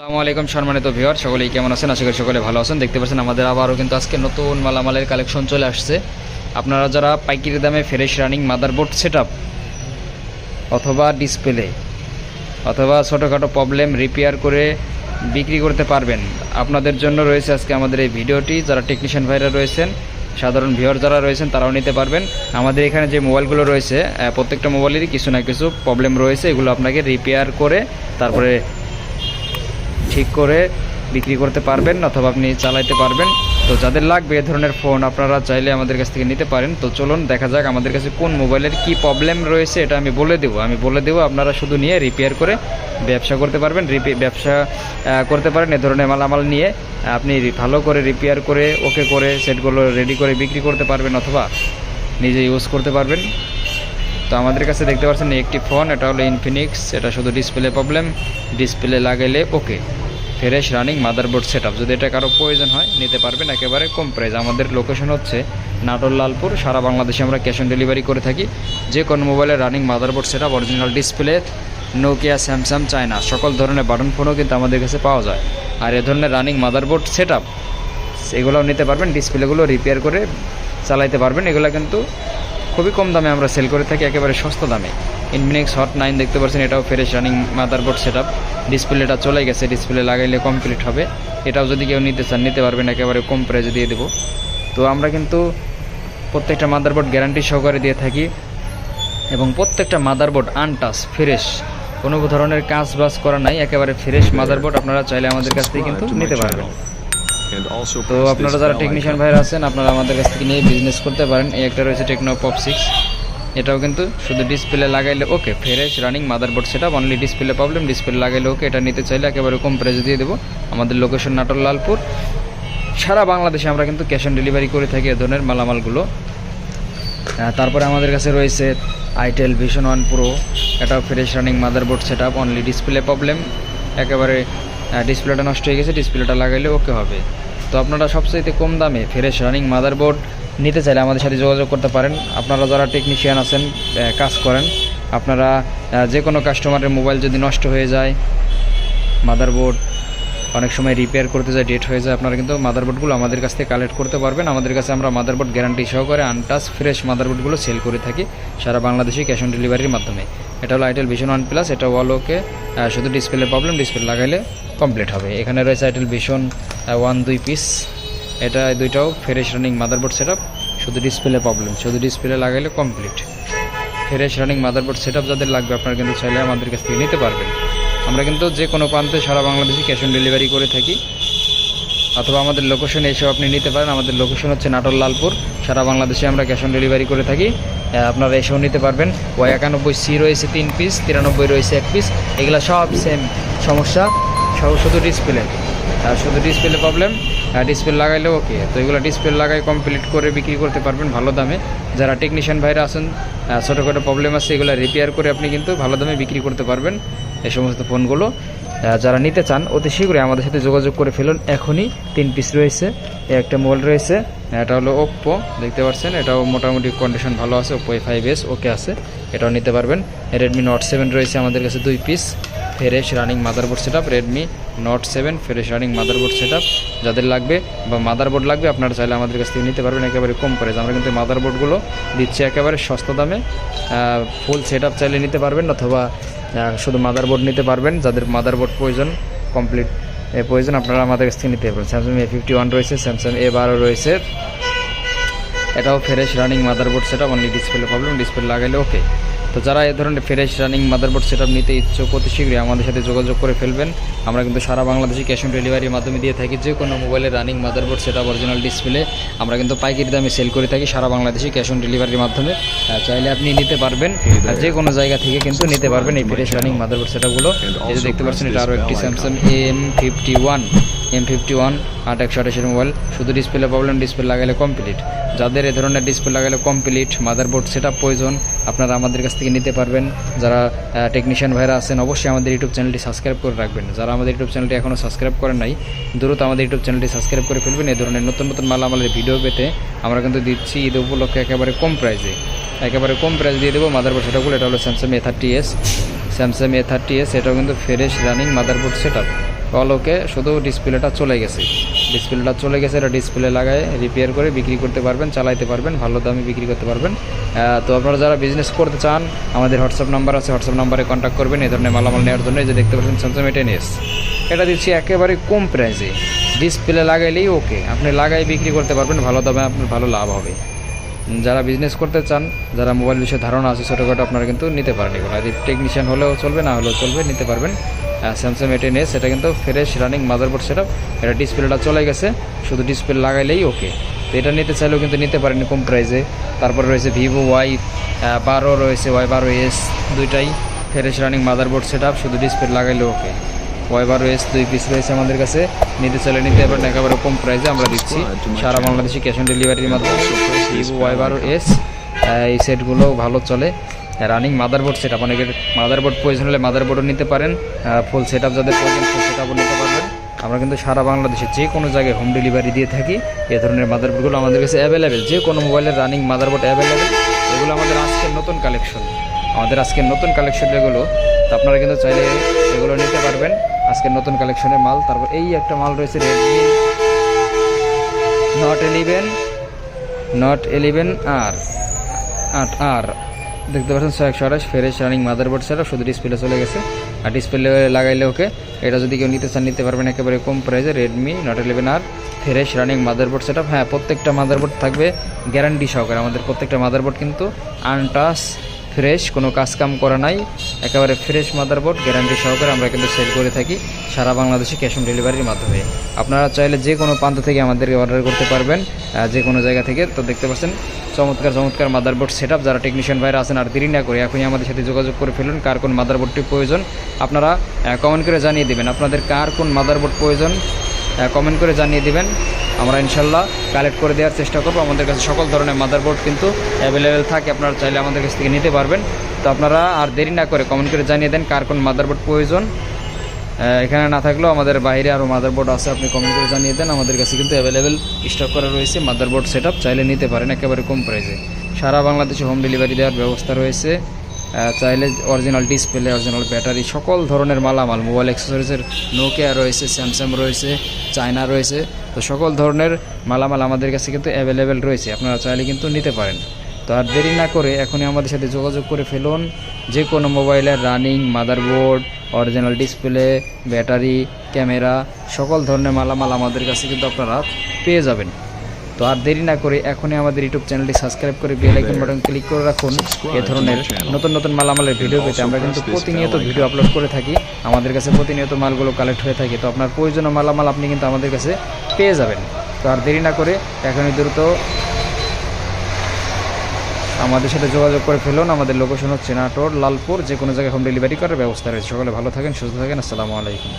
আসসালামু আলাইকুম সম্মানিত ভিউয়ার, সকলেই কেমন আছেন? আশা করি সকলে ভালো আছেন। দেখতে পাচ্ছেন আমাদের আবারও কিন্তু আজকে নতুন মালামালের কালেকশন চলে আসছে। আপনারা যারা পাইকারি দামে ফ্রেশ রানিং মাদারবোর্ড সেট অথবা ডিসপ্লে অথবা ছোটোখাটো প্রবলেম রিপেয়ার করে বিক্রি করতে পারবেন, আপনাদের জন্য রয়েছে আজকে আমাদের এই ভিডিওটি। যারা টেকনিশিয়ান ভাইরা রয়েছেন, সাধারণ ভিউয়ার যারা রয়েছেন, তারাও নিতে পারবেন। আমাদের এখানে যে মোবাইলগুলো রয়েছে প্রত্যেকটা মোবাইলেরই কিছু না কিছু প্রবলেম রয়েছে। এগুলো আপনাকে রিপেয়ার করে তারপরে ঠিক করে বিক্রি করতে পারবেন অথবা আপনি চালাইতে পারবেন। তো যাদের লাগবে এ ধরনের ফোন আপনারা চাইলে আমাদের কাছ থেকে নিতে পারেন। তো চলুন দেখা যাক আমাদের কাছে কোন মোবাইলের কি প্রবলেম রয়েছে, এটা আমি বলে দেবো। আমি বলে দেবো, আপনারা শুধু নিয়ে রিপেয়ার করে ব্যবসা করতে পারবেন। ব্যবসা করতে পারেন এ ধরনের মালামাল নিয়ে। আপনি ভালো করে রিপেয়ার করে ওকে করে, সেটগুলো রেডি করে বিক্রি করতে পারবেন অথবা নিজে ইউজ করতে পারবেন। তো আমাদের কাছে দেখতে পাচ্ছেন একটি ফোন, এটা হলো ইনফিনিক্স এটা শুধু ডিসপ্লে প্রবলেম ডিসপ্লে লাগাইলে okay fresh running motherboard set যদি এটা কারও প্রয়োজন হয়, নিতে পারবেন একেবারে কম প্রাইস আমাদের লোকেশন হচ্ছে নাটোর লালপুর, সারা বাংলাদেশে আমরা ক্যাশ অন ডেলিভারি করে থাকি। যে কোনো মোবাইলের running motherboard set up original display Nokia Samsung China সকল ধরনের বাটন ফোনও কিন্তু আমাদের কাছে পাওয়া যায়। আর এ ধরনের রানিং মাদারবোর্ড সেট আপ এগুলোও নিতে পারবেন ডিসপ্লেগুলো রিপেয়ার করে চালাইতে পারবেন। এগুলো কিন্তু খুবই কম দামে আমরা সেল করে থাকি একেবারে সস্তা দামে। ইনফিনিক্স হট নাইন দেখতে পাচ্ছেন এটাও fresh running motherboard set up ডিসপ্লেটা চলে গেছে ডিসপ্লে লাগাইলে কমপ্লিট হবে। এটাও যদি কেউ নিতে চান নিতে পারবেন একেবারে কম প্রাইসে দিয়ে দেবো। তো আমরা কিন্তু প্রত্যেকটা মাদারবোর্ড গ্যারান্টি সহকারে দিয়ে থাকি। এবং প্রত্যেকটা মাদারবোর্ড আনটাস ফ্রেশ কোনো ধরনের কাজ বাজ করা নাই একেবারে ফ্রেশ মাদারবোর্ড আপনারা চাইলে আমাদের কাছ থেকে কিন্তু নিতে পারবেন। তো আপনারা যারা টেকনিশিয়ান ভাইরা আছেন আপনারা আমাদের কাছ থেকে নিয়ে বিজনেস করতে পারেন। এই একটা রয়েছে টেকনো পপ সিক্স এটাও কিন্তু শুধু ডিসপ্লে লাগাইলে ওকে ফ্রেশ রানিং মাদারবোর্ড সেটা অনলি ডিসপ্লে প্রবলেম ডিসপ্লে লাগাইলে ওকে এটা নিতে চাইলে একেবারে কম প্রাইসে দিয়ে দেবো। আমাদের লোকেশন নাটোর লালপুর। সারা বাংলাদেশে আমরা কিন্তু ক্যাশ অন ডেলিভারি করে থাকি এ ধরনের মালামালগুলো। তারপরে আমাদের কাছে রয়েছে আইটেল ভিশন ওয়ান প্রো এটাও fresh running motherboard set up only display problem একেবারে ডিসপ্লেটা নষ্ট হয়ে গেছে ডিসপ্লেটা লাগাইলে ওকে হবে। তো আপনারা সবচাইতে কম দামে ফ্রেশ রানিং মাদারবোর্ড নিতে চাইলে আমাদের সাথে যোগাযোগ করতে পারেন। আপনারা যারা টেকনিশিয়ান আছেন কাজ করেন, আপনারা যে কোনো কাস্টমারের মোবাইল যদি নষ্ট হয়ে যায় মাদারবোর্ড অনেক সময় রিপেয়ার করতে যায় ডেট হয়ে যায়, আপনারা কিন্তু মাদারবোর্ডগুলো আমাদের কাছ থেকে কালেক্ট করতে পারবেন। আমাদের কাছে আমরা মাদারবোর্ড গ্যারান্টি সহকারে আনটাচ ফ্রেশ মাদারবোর্ডগুলো সেল করে থাকি সারা বাংলাদেশে ক্যাশ অন ডেলিভারির মাধ্যমে। এটা হলো আইটেল ভিশন ওয়ান প্লাস এটা ওয়ালোকে শুধু ডিসপ্লে প্রবলেম ডিসপ্লে লাগাইলে কমপ্লিট হবে। এখানে রয়েছে আইটেল ভিশন ওয়ান দুই পিস এটা দুইটাও ফ্রেশ রানিং মাদারবোর্ড সেট শুধু ডিসপ্লে প্রবলেম শুধু ডিসপ্লে লাগাইলে complete fresh running motherboard set যাদের লাগবে, আপনারা কিন্তু চাইলে আমাদের কাছ থেকে নিতে পারবেন। আমরা কিন্তু যে কোনো প্রান্তে সারা বাংলাদেশে ক্যাশ অন ডেলিভারি করে থাকি। অথবা আমাদের লোকেশনে এসেও আপনি নিতে পারেন। আমাদের লোকেশন হচ্ছে নাটোর লালপুর। সারা বাংলাদেশে আমরা ক্যাশ অন ডেলিভারি করে থাকি। আপনারা এসেও নিতে পারবেন। ওয়াই একানব্বই সি রয়েছে তিন পিস তিরানব্বই রয়েছে এক পিস এগুলো সব সেম সমস্যা। সব শুধু ডিসপ্লে আর শুধু ডিসপ্লে প্রবলেম ডিসপ্লে লাগাইলে ওকে তো এগুলো ডিসপ্লে লাগাই কমপ্লিট করে বিক্রি করতে পারবেন ভালো দামে। যারা টেকনিশিয়ান ভাইরা আছেন ছোটোখাটো প্রবলেম আছে, এগুলো রিপেয়ার করে আপনি কিন্তু ভালো দামে বিক্রি করতে পারবেন এই সমস্ত ফোনগুলো। যারা নিতে চান, অতি শীঘ্রই আমাদের সাথে যোগাযোগ করে ফেলুন। এখনই তিন পিস রয়েছে একটা মোবাইল রয়েছে, এটা হলো ওপ্পো দেখতে পাচ্ছেন? এটাও মোটামুটি কন্ডিশন ভালো আছে ওপ্পো ফাইভ এস ওকে আছে, এটাও নিতে পারবেন। রেডমি নোট সেভেন রয়েছে আমাদের কাছে দুই piece fresh running motherboard set up Redmi note seven fresh running motherboard set up যাদের লাগবে বা মাদারবোর্ড লাগবে, আপনারা চাইলে আমাদের কাছ থেকে নিতে পারবেন একেবারে কম প্রাইস আমরা কিন্তু মাদারবোর্ডগুলো দিচ্ছি একেবারে সস্তা দামে। ফুল সেট আপ চাইলে নিতে পারবেন অথবা শুধু মাদারবোর্ড নিতে পারবেন। যাদের মাদারবোর্ড প্রয়োজন কমপ্লিট প্রয়োজন, আপনারা আমাদের কাছ থেকে নিতে পারবেন। স্যামসাং এ ফিফটি ওয়ান রয়েছে স্যামসাং এ বারো রয়েছে। এটাও fresh running motherboard set up only display problem display লাগাইলে ওকে তো যারা এ ধরনের ফ্রেশ রানিং মাদারবোর্ড সেট নিতে ইচ্ছুক, অতি শীঘ্রই আমাদের সাথে যোগাযোগ করে ফেলবেন। আমরা কিন্তু সারা বাংলাদেশে ক্যাশ অন ডেলিভারির মাধ্যমে দিয়ে থাকি যে কোনো মোবাইলের running motherboard set original display আমরা কিন্তু পাইকারি দামে সেল করে থাকি সারা বাংলাদেশে ক্যাশ অন ডেলিভারির মাধ্যমে। চাইলে আপনি নিতে পারবেন আর যে কোনো জায়গা থেকে কিন্তু নিতে পারবেন এই ফ্রেশ রানিং মাদারবোর্ড সেটগুলো এই যে দেখতে পাচ্ছেন, এটা আরও একটি Samsung M fifty one M fifty one আট একশো আঠাশের মোবাইল। শুধু ডিসপ্লে প্রবলেম ডিসপ্লে লাগালে কমপ্লিট যাদের এ ধরনের ডিসপ্লে লাগালে কমপ্লিট মাদারবোর্ড সেট আপ প্রয়োজন, আপনারা আমাদের কাছ থেকে নিতে পারবেন। যারা টেকনিশিয়ান ভাইরা আছেন, অবশ্যই আমাদের ইউটিউব চ্যানেলটি সাবস্ক্রাইব করে রাখবেন। যারা আমাদের ইউটিউব চ্যানেলটি এখনও সাবস্ক্রাইব করেন নাই, দ্রুত আমাদের ইউটিউব চ্যানেলটি সাবস্ক্রাইব করে ফেলবেন। এই ধরনের নতুন নতুন মালামালের ভিডিও পেতে আমরা কিন্তু দিচ্ছি ঈদ উপলক্ষে একেবারে কম প্রাইসে একেবারে কম প্রাইস দিয়ে দেবো মাদারবোর্ড সেটাগুলো এটা হলো Samsung A thirty S Samsung A thirty S এটাও কিন্তু fresh running motherboard set all okay শুধু ডিসপ্লেটা চলে গেছে। ডিসপ্লেটা চলে গেছে, এটা ডিসপ্লে লাগায় রিপেয়ার করে বিক্রি করতে পারবেন, চালাইতে পারবেন, ভালো দামে বিক্রি করতে পারবেন। তো আপনারা যারা বিজনেস করতে চান, আমাদের হোয়াটসঅ্যাপ নাম্বার আছে হোয়াটসঅ্যাপ নাম্বারে কন্ট্যাক্ট করবেন, এই ধরনের মালামাল নেওয়ার জন্য যে দেখতে পাচ্ছেন স্যামসাং এ টেন এস এটা দিচ্ছি একেবারে কম প্রাইসে ডিসপ্লে লাগাইলেই ওকে আপনি লাগাই বিক্রি করতে পারবেন, ভালো দামে আপনার ভালো লাভ হবে। যারা বিজনেস করতে চান যারা মোবাইল বিষয়ে ধারণা আছে ছোটোখাটো আপনারা কিন্তু নিতে পারেন এগুলো। আর টেকনিশিয়ান হলেও চলবে না হলেও চলবে নিতে পারবেন। স্যামসাং এটেন এস এটা কিন্তু ফ্রেশ রানিং মাদারবোর্ড সেটআপ এটা ডিসপ্লেটা চলে গেছে শুধু ডিসপ্লে লাগাইলেই ওকে তো এটা নিতে চাইলেও কিন্তু নিতে পারেন কম প্রাইসে তারপরে রয়েছে ভিভো ওয়াই বারো রয়েছে ওয়াই বারো এস দুইটাই ফ্রেশ রানিং মাদারবোর্ড সেটআপ শুধু ডিসপ্লে লাগাইলেও ওকে ওয়াই বারো এস দুই পিস রয়েছে আমাদের কাছে। নিতে চাইলে নিতে পারেন একেবারে কম প্রাইসে আমরা দিচ্ছি। সারা বাংলাদেশে ক্যাশ অন ডেলিভারির মাধ্যমে। ভিভো এস এই সেটগুলো ভালো চলে। রানিং মাদারবোর্ড সেট আপ অনেকের মাদারবোর্ড প্রয়োজন হলে মাদারবোর্ডও নিতে পারেন। ফুল সেট আপ যাদের প্রয়োজন ফুল সেট আপও নিতে পারবেন। আমরা কিন্তু সারা বাংলাদেশে যে কোনো জায়গায় হোম ডেলিভারি দিয়ে থাকি। এ ধরনের মাদারবোর্ডগুলো আমাদের কাছে অ্যাভেলেবেল যে কোনো মোবাইলের রানিং মাদারবোর্ড অ্যাভেলেবেল এগুলো আমাদের আজকের নতুন কালেকশন আমাদের আজকের নতুন কালেকশন এগুলো, তো আপনারা কিন্তু চাইলে এগুলো নিতে পারবেন। আজকের নতুন কালেকশনের মাল, তারপর এই একটা মাল রয়েছে Redmi note eleven note eleven R আট আর দেখতে পাচ্ছেন ছয় একশো আঠাশ ফেরেস রানিং মাদারবোর্ড ছাড়া শুধু ডিসপ্লে চলে গেছে। আর ডিসপ্লে লাগাইলে ওকে, এটা যদি কেউ নিতে চান, নিতে পারবেন একেবারে কম প্রাইসে Redmi note eleven R fresh running mother board set হ্যাঁ প্রত্যেকটা মাদারবোর্ড থাকবে গ্যারান্টি সহকারে। আমাদের প্রত্যেকটা মাদারবোর্ড কিন্তু আনটাস ফ্রেশ, কোনো কাজকাম করা নাই। একেবারে ফ্রেশ মাদারবোর্ড, গ্যারান্টি সহকারে আমরা কিন্তু সেল করে থাকি সারা বাংলাদেশে ক্যাশ অন ডেলিভারির মাধ্যমে। আপনারা চাইলে যে কোনো প্রান্ত থেকে আমাদেরকে অর্ডার করতে পারবেন যে কোনো জায়গা থেকে। তো দেখতে পাচ্ছেন, চমৎকার চমৎকার মাদারবোর্ড সেট যারা টেকনিশিয়ান ভাইরা আছেন, আর দেরি না করে এখনই আমাদের সাথে যোগাযোগ করে ফেলুন, কার কোন মাদারবোর্ডটি প্রয়োজন। আপনারা কমেন্ট করে জানিয়ে দিবেন আপনাদের কার কোন মাদারবোর্ড প্রয়োজন। কমেন্ট করে জানিয়ে দিবেন। আমরা ইনশাল্লাহ কালেক্ট করে দেওয়ার চেষ্টা করব। আমাদের কাছে সকল ধরনের মাদারবোর্ড কিন্তু অ্যাভেলেবেল থাকে। আপনারা চাইলে আমাদের কাছ থেকে নিতে পারবেন। তো আপনারা আর দেরি না করে কমেন্ট করে জানিয়ে দেন কার কোন মাদারবোর্ড প্রয়োজন। এখানে না থাকলেও আমাদের বাইরে আরও মাদারবোর্ড আছে, আপনি কমেন্ট করে জানিয়ে দেন। আমাদের কাছে কিন্তু অ্যাভেলেবেল স্টক করা রয়েছে মাদারবোর্ড সেট চাইলে নিতে পারেন একেবারে কম প্রাইসে সারা বাংলাদেশে হোম ডেলিভারি দেওয়ার ব্যবস্থা রয়েছে। চাইলে অরিজিনাল ডিসপ্লে অরিজিনাল ব্যাটারি সকল ধরনের মালামাল মোবাইল অ্যাক্সেসরিজের নোকিয়া রয়েছে স্যামসাং রয়েছে চায়না রয়েছে, তো সকল ধরনের মালামাল আমাদের কাছে কিন্তু অ্যাভেলেবেল রয়েছে, আপনারা চাইলে কিন্তু নিতে পারেন। তো আর দেরি না করে এখনই আমাদের সাথে যোগাযোগ করে ফেলুন, যে কোনো মোবাইলের running motherboard original display battery camera সকল ধরনের মালামাল আমাদের কাছে কিন্তু আপনারা পেয়ে যাবেন। তো আর দেরি না করে এখনই আমাদের ইউটিউব চ্যানেলটি সাবস্ক্রাইব করে বেল আইকন বাটন ক্লিক করে রাখুন। এ ধরনের নতুন নতুন মালামালের ভিডিও পেতে আমরা কিন্তু প্রতিনিয়ত ভিডিও আপলোড করে থাকি। আমাদের কাছে প্রতিনিয়ত মালগুলো কালেক্ট হয়ে থাকে। তো আপনার প্রয়োজনীয় মালামাল আপনি কিন্তু আমাদের কাছে পেয়ে যাবেন। তো আর দেরি না করে এখনই দ্রুত আমাদের সাথে যোগাযোগ করে ফেলুন। আমাদের লোকেশন হচ্ছে নাটোর লালপুর যে কোনো জায়গায় হোম ডেলিভারি করার ব্যবস্থা রয়েছে। সকলে ভালো থাকেন সুস্থ থাকেন। আসসালামু আলাইকুম।